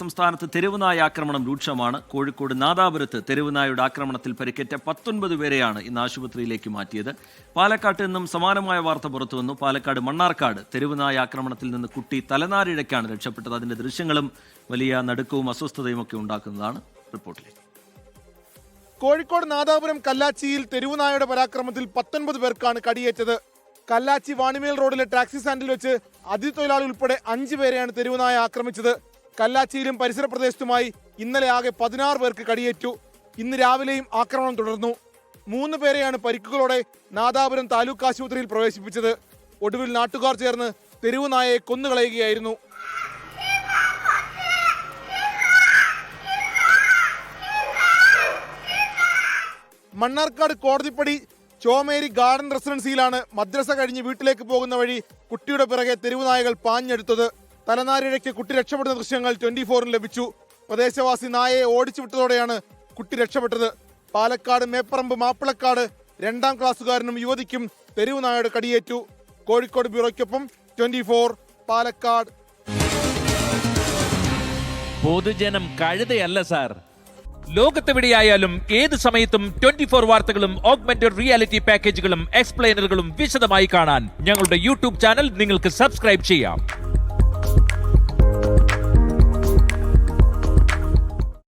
സംസ്ഥാനത്ത് തെരുവുനായ ആക്രമണം രൂക്ഷമാണ്. കോഴിക്കോട് നാദാപുരത്ത് തെരുവുനായുടെ ആക്രമണത്തിൽ പരിക്കേറ്റ പത്തൊൻപത് പേരെയാണ് ഇന്ന് ആശുപത്രിയിലേക്ക് മാറ്റിയത്. പാലക്കാട്ട് നിന്നും സമാനമായ വാർത്ത പുറത്തുവന്നു പാലക്കാട് മണ്ണാർക്കാട് തെരുവുനായ ആക്രമണത്തിൽ നിന്ന് കുട്ടി തലനാരിഴയ്ക്കാണ് രക്ഷപ്പെട്ടത്. അതിന്റെ ദൃശ്യങ്ങളും വലിയ നടുക്കവും അസ്വസ്ഥതയും ഒക്കെ ഉണ്ടാക്കുന്നതാണ് റിപ്പോർട്ടിലേക്ക്. കോഴിക്കോട് നാദാപുരം കല്ലാച്ചിയിൽ തെരുവുനായയുടെ പരാക്രമത്തിൽ പത്തൊൻപത് പേർക്കാണ് കടിയേറ്റത്. കല്ലാച്ചി വാണിമേൽ റോഡിലെ ടാക്സി സ്റ്റാൻഡിൽ വെച്ച് അതിഥി തൊഴിലാളി ഉൾപ്പെടെ അഞ്ചു പേരെയാണ് തെരുവുനായ ആക്രമിച്ചത്. കല്ലാച്ചിയിലും പരിസര പ്രദേശത്തുമായി ഇന്നലെ ആകെ പതിനാറ് പേർക്ക് കടിയേറ്റു. ഇന്ന് രാവിലെയും ആക്രമണം തുടർന്നു. മൂന്ന് പേരെയാണ് പരിക്കുകളോടെ നാദാപുരം താലൂക്ക് ആശുപത്രിയിൽ പ്രവേശിപ്പിച്ചത്. ഒടുവിൽ നാട്ടുകാർ ചേർന്ന് തെരുവുനായയെ കൊന്നുകളയുകയായിരുന്നു. മണ്ണാർക്കാട് കോടതിപ്പടി ചോമേരി ഗാർഡൻ റെസിഡൻസിയിലാണ് മദ്രസ കഴിഞ്ഞ് വീട്ടിലേക്ക് പോകുന്ന വഴി കുട്ടിയുടെ പിറകെ തെരുവുനായകൾ പാഞ്ഞെടുത്തത്. തലനാരിഴയ്ക്ക് കുട്ടി രക്ഷപ്പെടുന്ന ദൃശ്യങ്ങൾ ട്വന്റി ഫോറിന് ലഭിച്ചു. പ്രദേശവാസി നായയെ ഓടിച്ചു വിട്ടതോടെയാണ് കുട്ടി രക്ഷപ്പെട്ടത്. പാലക്കാട് മേപ്പറമ്പ് മാപ്പിളക്കാട് രണ്ടാം ക്ലാസ്സുകാരനും യുവതിക്കും തെരുവുനായയുടെ കടിയേറ്റു. കോഴിക്കോട് ബ്യൂറോയ്ക്കൊപ്പം ട്വന്റി പാലക്കാട്. പൊതുജനം കഴുതയല്ല സാർ. ലോകത്തെവിടെയായാലും ഏത് സമയത്തും ട്വന്റി ഫോർ വാർത്തകളും ഓഗ്മെന്റഡ് റിയാലിറ്റി പാക്കേജുകളും എക്സ്പ്ലെയിനറുകളും വിശദമായി കാണാൻ ഞങ്ങളുടെ യൂട്യൂബ് ചാനൽ നിങ്ങൾക്ക് സബ്സ്ക്രൈബ് ചെയ്യാം.